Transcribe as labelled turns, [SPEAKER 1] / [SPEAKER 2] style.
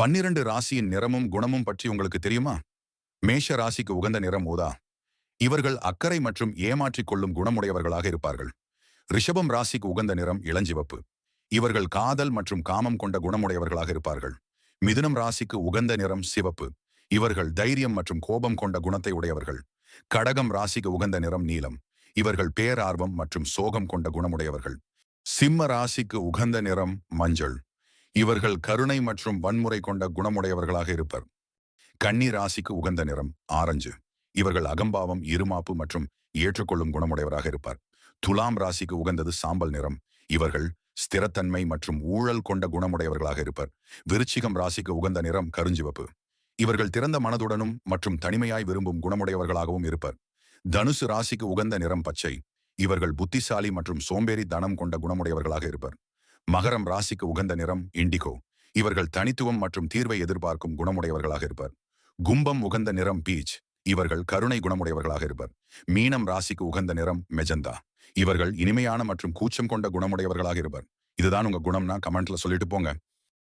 [SPEAKER 1] பன்னிரண்டு ராசியின் நிறமும் குணமும் பற்றி உங்களுக்கு தெரியுமா? மேஷ ராசிக்கு உகந்த நிறம் ஊதா. இவர்கள் அக்கறை மற்றும் ஏமாற்றிக் கொள்ளும் குணமுடையவர்களாக இருப்பார்கள். ரிஷபம் ராசிக்கு உகந்த நிறம் இளஞ்சிவப்பு. இவர்கள் காதல் மற்றும் காமம் கொண்ட குணமுடையவர்களாக இருப்பார்கள். மிதுனம் ராசிக்கு உகந்த நிறம் சிவப்பு. இவர்கள் தைரியம் மற்றும் கோபம் கொண்ட குணத்தை உடையவர்கள். கடகம் ராசிக்கு உகந்த நிறம் நீலம். இவர்கள் பேரார்வம் மற்றும் சோகம் கொண்ட குணமுடையவர்கள். சிம்ம ராசிக்கு உகந்த நிறம் மஞ்சள். இவர்கள் கருணை மற்றும் வன்முறை கொண்ட குணமுடையவர்களாக இருப்பர். கன்னி ராசிக்கு உகந்த நிறம் ஆரஞ்சு. இவர்கள் அகம்பாவம் இருமாப்பு மற்றும் ஏற்றுக்கொள்ளும் குணமுடையவராக இருப்பார். துலாம் ராசிக்கு உகந்தது சாம்பல் நிறம். இவர்கள் ஸ்திரத்தன்மை மற்றும் ஊழல் கொண்ட குணமுடையவர்களாக இருப்பர். விருச்சிகம் ராசிக்கு உகந்த நிறம் கருஞ்சிவப்பு. இவர்கள் திறந்த மனதுடனும் மற்றும் தனிமையாய் விரும்பும் குணமுடையவர்களாகவும் இருப்பர். தனுசு ராசிக்கு உகந்த நிறம் பச்சை. இவர்கள் புத்திசாலி மற்றும் சோம்பேறி தனம் கொண்ட குணமுடையவர்களாக இருப்பர். மகரம் ராசிக்கு உகந்த நிறம் இண்டிகோ. இவர்கள் தனித்துவம் மற்றும் தீர்வை எதிர்பார்க்கும் குணமுடையவர்களாக இருப்பர். கும்பம் உகந்த நிறம் பீச். இவர்கள் கருணை குணமுடையவர்களாக இருப்பர். மீனம் ராசிக்கு உகந்த நிறம் மெஜந்தா. இவர்கள் இனிமையான மற்றும் கூச்சம் கொண்ட குணமுடையவர்களாக இருப்பர். இதுதான் உங்க குணம்னா கமெண்ட்ல சொல்லிட்டு போங்க.